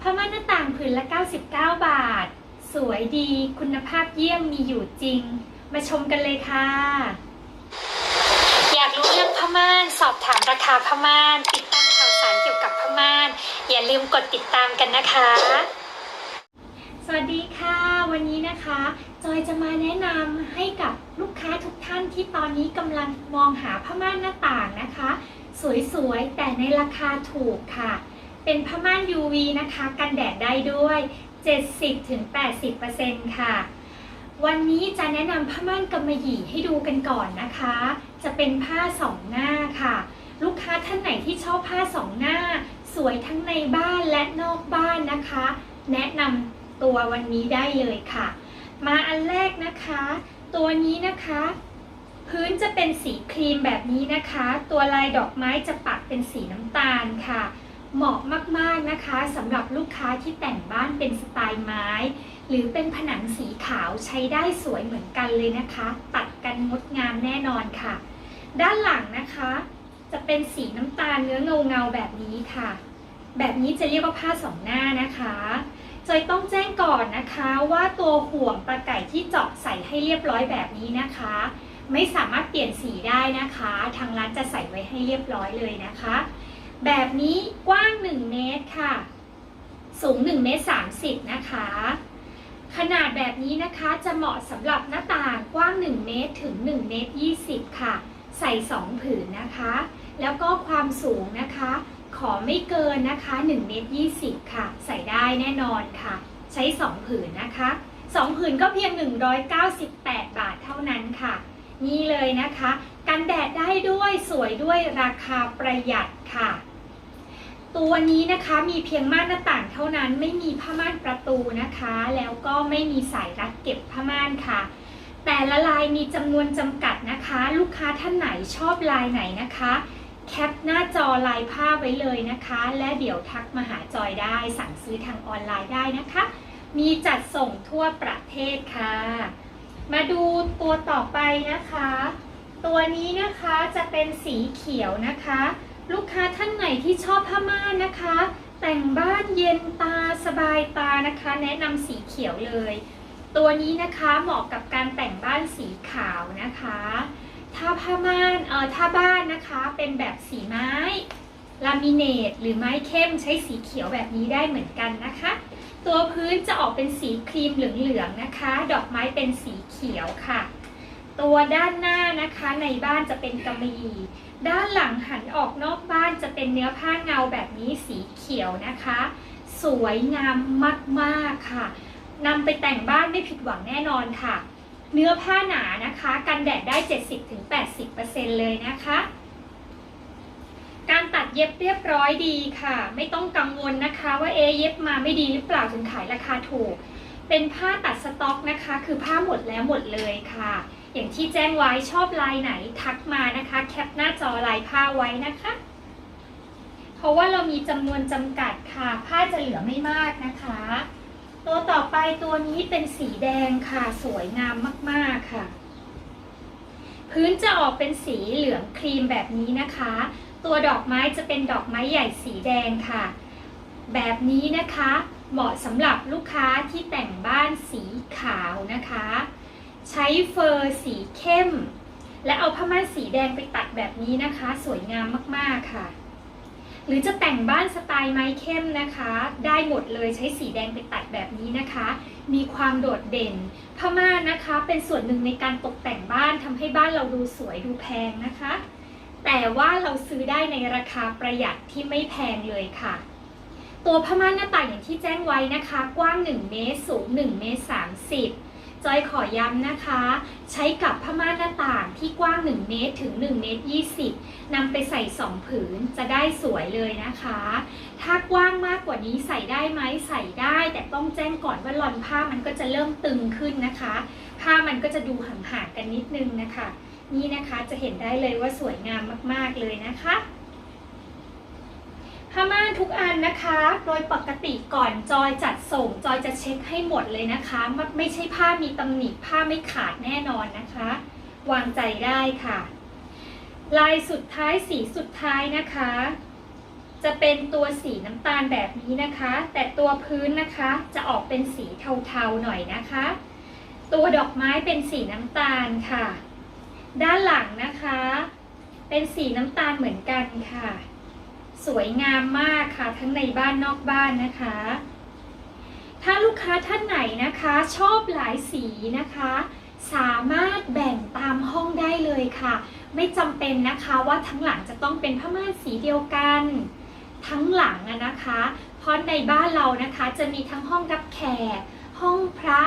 ผ้าม่านหน้าต่างผืนละ 99 บาท สวยดีคุณภาพเยี่ยมมีอยู่จริง มาชมกันเลยค่ะ อยากรู้เรื่องผ้าม่านสอบถามราคาผ้าม่าน ติดตามข่าวสารเกี่ยวกับผ้าม่าน อย่าลืมกดติดตามกันนะคะ สวัสดีค่ะ วันนี้นะคะ จอยจะมาแนะนำให้กับลูกค้าทุกท่านที่ตอนนี้กำลังมองหาผ้าม่านหน้าต่างนะคะ สวยๆแต่ในราคาถูกค่ะ เป็นผ้าม่าน UV นะคะ กันแดดได้ด้วย 70-80%ค่ะ วันนี้จะแนะนำผ้าม่านกำมะหยี่ให้ดูกันก่อนนะคะ จะเป็นผ้าสองหน้าค่ะ ลูกค้าท่านไหนที่ชอบผ้าสองหน้า สวยทั้งในบ้านและนอกบ้านนะคะ แนะนำตัววันนี้ได้เลยค่ะ มาอันแรกนะคะ ตัวนี้นะคะพื้นจะเป็นสีครีมแบบนี้นะคะ ตัวลายดอกไม้จะปักเป็นสีน้ำตาลค่ะ เหมาะมากๆนะคะสำหรับลูกค้าที่แต่งบ้านเป็นสไตล์ไม้ หรือเป็นผนังสีขาวใช้ได้สวยเหมือนกันเลยนะคะ ตัดกันงดงามแน่นอนค่ะ ด้านหลังนะคะ จะเป็นสีน้ำตาลเนื้อเงาเงาๆแบบนี้ค่ะ แบบนี้จะเรียกว่าผ้าสองหน้านะคะจอยต้องแจ้งก่อนนะคะว่าตัวห่วงปลาไก่ที่เจาะใส่ให้เรียบร้อยแบบนี้นะคะ ไม่สามารถเปลี่ยนสีได้นะคะ ทางร้านจะใส่ไว้ให้เรียบร้อยเลยนะคะ แบบนี้กว้าง 1 เมตรค่ะ สูง 1 เมตร 30 นะคะ ขนาดแบบนี้นะคะจะเหมาะสำหรับหน้าต่างกว้าง 1 เมตรถึง 1 เมตร 20 ค่ะ ใส่ 2 ผืนนะคะ แล้วก็ความสูงนะคะ ขอไม่เกินนะคะ1เมตร 20 ค่ะ ใส่ได้แน่นอนค่ะ ใช้ 2 ผืนนะคะ 2 ผืนก็เพียง 198 บาทเท่านั้นค่ะ นี่เลยนะคะ กันแดดได้ด้วยสวยด้วยราคาประหยัดค่ะ ตัวนี้นะคะมีเพียงม่านหน้าต่างเท่านั้นไม่มีผ้าม่านประตูนะคะ แล้วก็ไม่มีสายรัดเก็บผ้าม่านค่ะ แต่ละลายมีจำนวนจำกัดนะคะ ลูกค้าท่านไหนชอบลายไหนนะคะ แคปหน้าจอลายผ้าไว้เลยนะคะ และเดี๋ยวทักมาหาจอยได้ สั่งซื้อทางออนไลน์ได้นะคะ มีจัดส่งทั่วประเทศค่ะ มาดูตัวต่อไปนะคะ ตัวนี้นะคะจะเป็นสีเขียวนะคะ ลูกค้าท่านไหนที่ชอบผ้าม่านนะคะ แต่งบ้านเย็นตาสบายตานะคะ แนะนำสีเขียวเลย ตัวนี้นะคะเหมาะกับการแต่งบ้านสีขาวนะคะ ถ้าผ้าม่านเอ่อถ้าบ้านนะคะเป็นแบบสีไม้ลามิเนตหรือไม้เข้มใช้สีเขียวแบบนี้ได้เหมือนกันนะคะ ตัวพื้นจะออกเป็นสีครีมเหลืองๆนะคะ ดอกไม้เป็นสีเขียวค่ะ ตัวด้านหน้านะคะในบ้านจะเป็นกำมะหยี่ ด้านหลังหันออกนอกบ้านจะเป็นเนื้อผ้าเงาแบบนี้สีเขียวนะคะ สวยงามมากๆค่ะนำไปแต่งบ้านไม่ผิดหวังแน่นอนค่ะ เนื้อผ้าหนานะคะ กันแดดได้ 70-80%เลยนะคะ การตัดเย็บเรียบร้อยดีค่ะ ไม่ต้องกังวลนะคะว่าเอเย็บมาไม่ดีหรือเปล่าถึงขายราคาถูก เป็นผ้าตัดสต็อกนะคะ คือผ้าหมดแล้วหมดเลยค่ะ อย่างที่แจ้งไว้ชอบลายไหนทักมานะคะแคปหน้าจอลายผ้าไว้นะคะ เพราะว่าเรามีจำนวนจำกัดค่ะผ้าจะเหลือไม่มากนะคะ ตัวต่อไปตัวนี้เป็นสีแดงค่ะสวยงามมากๆค่ะ พื้นจะออกเป็นสีเหลืองครีมแบบนี้นะคะ ตัวดอกไม้จะเป็นดอกไม้ใหญ่สีแดงค่ะ แบบนี้นะคะ เหมาะสำหรับลูกค้าที่แต่งบ้านสีขาวนะคะ ใช้เฟอร์สีเข้ม และเอาผ้าม่านสีแดงไปตัดแบบนี้นะคะ สวยงามมากๆค่ะ หรือจะแต่งบ้านสไตล์ไม้เข้มนะคะ ได้หมดเลยใช้สีแดงไปตัดแบบนี้นะคะ มีความโดดเด่นผ้าม่านนะคะ เป็นส่วนหนึ่งในการตกแต่งบ้านทำให้บ้านเราดูสวยดูแพงนะคะ แต่ว่าเราซื้อได้ในราคาประหยัดที่ไม่แพงเลยค่ะตัวผ้าม่านหน้าต่างอย่างที่แจ้งไว้นะคะ กว้าง 1 เมตร สูง 1 เมตร 30 จอยขอย้ำนะคะ ใช้กับผ้าม่านหน้าต่างที่กว้าง 1 เมตรถึง1เมตร20นำไปใส่ 2 ผืนจะได้สวยเลยนะคะ ถ้ากว้างมากกว่านี้ใส่ได้ไหมใส่ได้ แต่ต้องแจ้งก่อนว่าลอนผ้ามันก็จะเริ่มตึงขึ้นนะคะ ผ้ามันก็จะดูห่างๆกันนิดนึงนะคะ นี่นะคะจะเห็นได้เลยว่าสวยงามมากๆเลยนะคะ ผ้าม่านทุกอันนะคะ โดยปกติก่อนจอยจัดส่ง จอยจะเช็คให้หมดเลยนะคะไม่ไม่ใช่ผ้ามีตำหนิผ้าไม่ขาดแน่นอนนะคะ วางใจได้ค่ะ ลายสุดท้ายสีสุดท้ายนะคะ จะเป็นตัวสีน้ำตาลแบบนี้นะคะ แต่ตัวพื้นนะคะจะออกเป็นสีเทาๆหน่อยนะคะ ตัวดอกไม้เป็นสีน้ำตาลค่ะ ด้านหลังนะคะ เป็นสีน้ำตาลเหมือนกันค่ะ สวยงามมากค่ะ ทั้งในบ้านนอกบ้านนะคะ ถ้าลูกค้าท่านไหนนะคะชอบหลายสีนะคะ สามารถแบ่งตามห้องได้เลยค่ะ ไม่จำเป็นนะคะว่าทั้งหลังจะต้องเป็นผ้าม่านสีเดียวกัน ทั้งหลังนะคะเพราะในบ้านเรานะคะจะมีทั้งห้องรับแขก ห้องพระ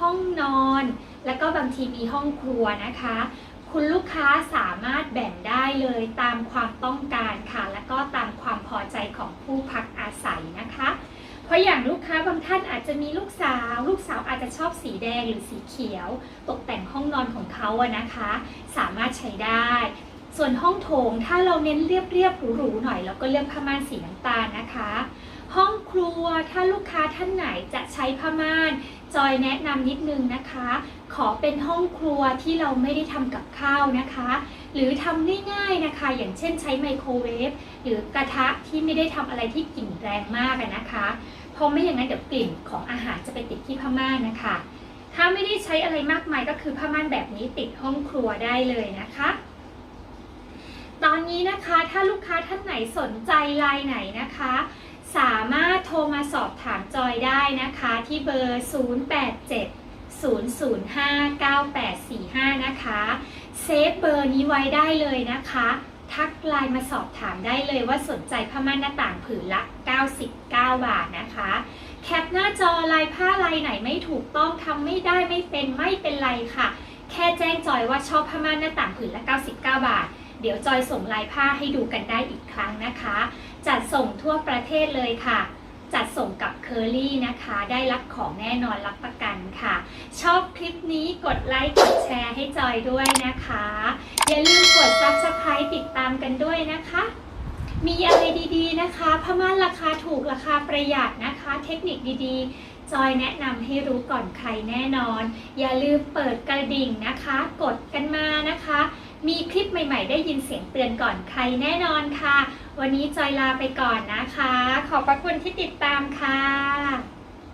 ห้องนอน แล้วก็บางทีมีห้องครัวนะคะ คุณลูกค้าสามารถแบ่งได้เลยตามความต้องการค่ะ แล้วก็ตามความพอใจของผู้พักอาศัยนะคะ เพราะอย่างลูกค้าบางท่านอาจจะมีลูกสาว ลูกสาวอาจจะชอบสีแดงหรือสีเขียว ตกแต่งห้องนอนของเขาอะนะคะ สามารถใช้ได้ ส่วนห้องโถงถ้าเราเน้นเรียบๆหรูๆหน่อยเราก็เลือกผ้าม่านสีน้ำตาลนะคะ ห้องครัวถ้าลูกค้าท่านไหนจะใช้ผ้าม่าน จอยแนะนำนิดนึงนะคะ ขอเป็นห้องครัวที่เราไม่ได้ทำกับข้าวนะคะ หรือทำง่ายๆนะคะ อย่างเช่นใช้ไมโครเวฟหรือกระทะที่ไม่ได้ทำอะไรที่กลิ่นแรงมากนะคะเพราะไม่อย่างนั้นเดี๋ยวกลิ่นของอาหารจะไปติดที่ผ้าม่านนะคะ ถ้าไม่ได้ใช้อะไรมากมายก็คือผ้าม่านแบบนี้ติดห้องครัวได้เลยนะคะตอนนี้นะคะถ้าลูกค้าท่านไหนสนใจลายไหนนะคะ สามารถโทรมาสอบถามจอยได้นะคะที่เบอร์ 087 005 9845 นะคะเซฟเบอร์นี้ไว้ได้เลยนะคะ ทักไลน์มาสอบถามได้เลยว่าสนใจผ้าม่านหน้าต่างผืนละ 99 บาทนะคะ แคปหน้าจอลายผ้าลายไหนไม่ถูกต้องทำไม่ได้ไม่เป็นไม่เป็นไรค่ะ แค่แจ้งจอยว่าชอบผ้าม่านหน้าต่างผืนละ 99 บาท เดี๋ยวจอยส่งลายผ้าให้ดูกันได้อีกครั้งนะคะ จัดส่งทั่วประเทศเลยค่ะ จัดส่งกับเคอรี่นะคะ ได้รับของแน่นอนรับประกันค่ะ ชอบคลิปนี้กดไลค์กดแชร์ให้จอยด้วยนะคะ อย่าลืมกด subscribe ติดตามกันด้วยนะคะ มีอะไรดีๆนะคะผ้าม่านราคาถูกราคาประหยัดนะคะ เทคนิคดีๆ จอยแนะนำให้รู้ก่อนใครแน่นอน อย่าลืมเปิดกระดิ่งนะคะ กดกันมานะคะ มีคลิปใหม่ ๆ ได้ยินเสียงเตือนก่อนใครแน่นอนค่ะ วันนี้จอยลาไปก่อนนะคะ ขอบพระคุณที่ติดตามค่ะ